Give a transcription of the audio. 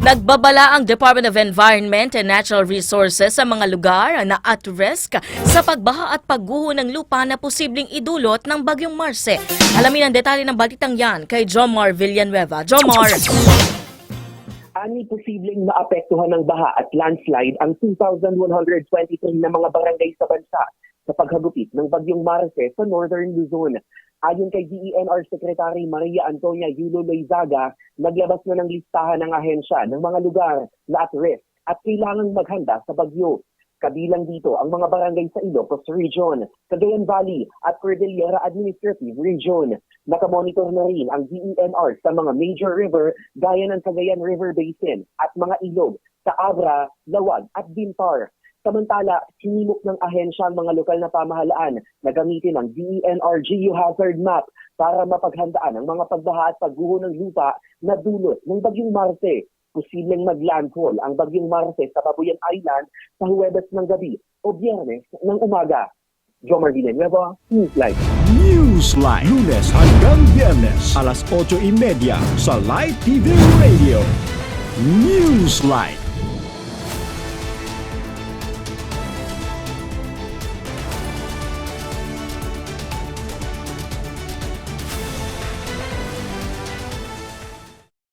Nagbabala ang Department of Environment and Natural Resources sa mga lugar na at risk sa pagbaha at pagguho ng lupa na posibleng idulot ng Bagyong Marce. Alamin ang detalye ng balitang yan kay Jomar Villanueva. Jomar! ani posibleng maapektuhan ng baha at landslide ang 2,123 na mga barangay sa bansa sa paghagupit ng Bagyong Marce sa Northern Luzon. Ayon kay DENR Secretary Maria Antonia Yulo Loizaga, naglabas na ng listahan ng ahensya ng mga lugar na at risk at kailangang maghanda sa bagyo. Kabilang dito ang mga barangay sa Ilocos Region, Cagayan Valley at Cordillera Administrative Region. Nakamonitor na rin ang DENR sa mga major river gaya ng Cagayan River Basin at mga ilog sa Abra, Lawag at Bintar. Samantala, sinimok ng ahensya ang mga lokal na pamahalaan na gamitin ang DENR Geohazard Map para mapaghandaan ang mga pagbaha at pagguho ng lupa na dulot ng Bagyong Marte. Posibleng mag-landfall ang Bagyong Marte sa Babuyan Island sa Huwebes ng gabi o Biyernes ng umaga. Jomar Villanueva, Newsline. Newsline. Lunes hanggang Biyernes, alas 8.30 sa Light TV Radio. Newsline.